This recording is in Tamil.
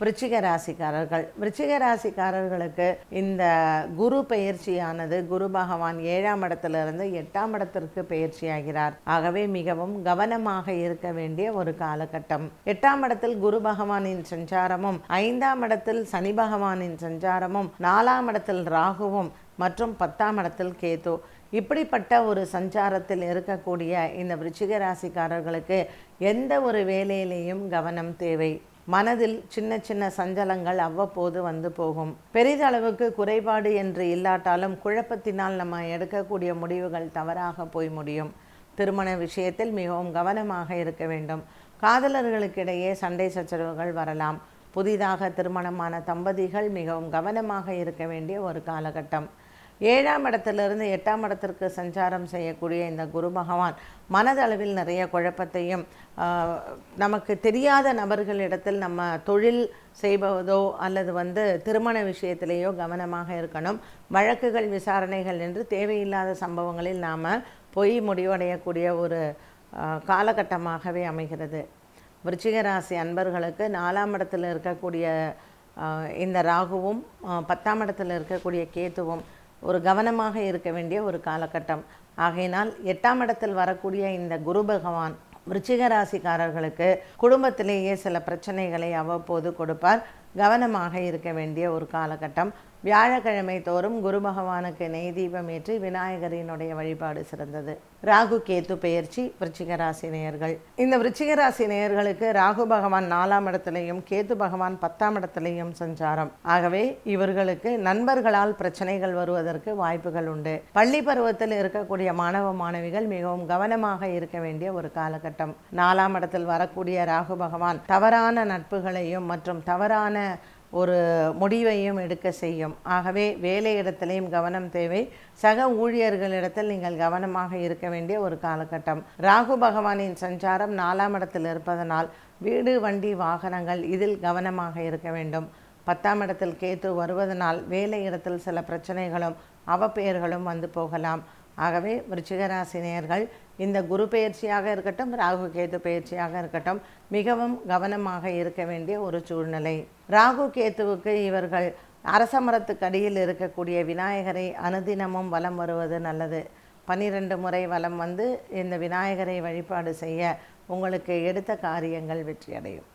விருச்சிக ராசிக்காரர்கள். விருச்சிக ராசிக்காரர்களுக்கு இந்த குரு பயிற்சியானது குரு பகவான் ஏழாம் இடத்திலிருந்து எட்டாம் இடத்திற்கு பயிற்சியாகிறார் ஆகவே மிகவும் கவனமாக இருக்க வேண்டிய ஒரு காலகட்டம். எட்டாம் இடத்தில் குரு பகவானின் சஞ்சாரமும் ஐந்தாம் இடத்தில் சனி பகவானின் சஞ்சாரமும் நாலாம் இடத்தில் ராகுவும் மற்றும் பத்தாம் இடத்தில் கேது. இப்படிப்பட்ட ஒரு சஞ்சாரத்தில் இருக்கக்கூடிய இந்த விருச்சிக ராசிக்காரர்களுக்கு எந்த ஒரு வேலையிலேயும் கவனம் தேவை. மனதில் சின்ன சின்ன சஞ்சலங்கள் அவ்வப்போது வந்து போகும். பெரிதளவுக்கு குறைபாடு என்று இல்லாட்டாலும் குழப்பத்தினால் நம்ம எடுக்கக்கூடிய முடிவுகள் தவறாக போய் முடியும். திருமண விஷயத்தில் மிகவும் கவனமாக இருக்க வேண்டும். காதலர்களுக்கிடையே சண்டை சச்சரவுகள் வரலாம். புதிதாக திருமணமான தம்பதிகள் மிகவும் கவனமாக இருக்க வேண்டிய ஒரு காலகட்டம். ஏழாம் இடத்திலிருந்து எட்டாம் இடத்திற்கு சஞ்சாரம் செய்யக்கூடிய இந்த குரு பகவான் மனதளவில் நிறைய குழப்பத்தையும் நமக்கு தெரியாத நபர்களிடத்தில் நம்ம தொழில் செய்பவதோ அல்லது வந்து திருமண விஷயத்திலேயோ கவனமாக இருக்கணும். வழக்குகள் விசாரணைகள் என்று தேவையில்லாத சம்பவங்களில் நாம் பொய் முடிவடையக்கூடிய ஒரு காலகட்டமாகவே அமைகிறது. விருச்சிகராசி அன்பர்களுக்கு நாலாம் இடத்தில் இருக்கக்கூடிய இந்த ராகுவும் பத்தாம் இடத்தில் இருக்கக்கூடிய கேத்துவும் ஒரு கவனமாக இருக்க வேண்டிய ஒரு காலகட்டம். ஆகையினால் எட்டாம் இடத்தில் வரக்கூடிய இந்த குரு பகவான் விருச்சிக ராசிக்காரர்களுக்கு குடும்பத்திலேயே சில பிரச்சனைகளை அவ்வப்போது கொடுப்பார். கவனமாக இருக்க வேண்டிய ஒரு காலகட்டம். வியாழக்கிழமை தோறும் குரு பகவானுக்கு நெய் தீபம் ஏற்றி விநாயகரினுடைய வழிபாடு சிறந்தது. ராகு கேத்து பெயர்ச்சி விருச்சிகராசி நேயர்கள். இந்த விருச்சிகராசி நேயர்களுக்கு ராகு பகவான் நாலாம் இடத்திலையும் கேத்து பகவான் பத்தாம் இடத்திலையும் சஞ்சாரம். ஆகவே இவர்களுக்கு நண்பர்களால் பிரச்சனைகள் வருவதற்கு வாய்ப்புகள் உண்டு. பள்ளி பருவத்தில் இருக்கக்கூடிய மாணவ மாணவிகள் மிகவும் கவனமாக இருக்க வேண்டிய ஒரு காலகட்டம். நாலாம் இடத்தில் வரக்கூடிய ராகு பகவான் தவறான நட்புகளையும் மற்றும் தவறான ஒரு முடிவையும் எடுக்க செய்யும். ஆகவே வேலை இடத்திலையும் கவனம் தேவை. சக ஊழியர்களிடத்தில் நீங்கள் கவனமாக இருக்க வேண்டிய ஒரு காலகட்டம். ராகு பகவானின் சஞ்சாரம் நாலாம் இடத்தில் இருப்பதனால் வீடு வண்டி வாகனங்கள் இதில் கவனமாக இருக்க வேண்டும். பத்தாம் இடத்தில் கேத்து வருவதனால் வேலை இடத்தில் சில பிரச்சனைகளும் அவப்பெயர்களும் வந்து போகலாம். ஆகவே விருச்சிகராசி இந்த குரு பெயர்ச்சியாக இருக்கட்டும் ராகு கேது பெயர்ச்சியாக இருக்கட்டும் மிகவும் கவனமாக இருக்க வேண்டிய ஒரு சூழ்நிலை. ராகு கேத்துவுக்கு இவர்கள் அரச மரத்துக்கு அடியில் இருக்கக்கூடிய விநாயகரை அனுதினமும் வலம் வருவது நல்லது. பன்னிரண்டு முறை வலம் வந்து இந்த விநாயகரை வழிபாடு செய்ய உங்களுக்கு எடுத்த காரியங்கள் வெற்றியடையும்.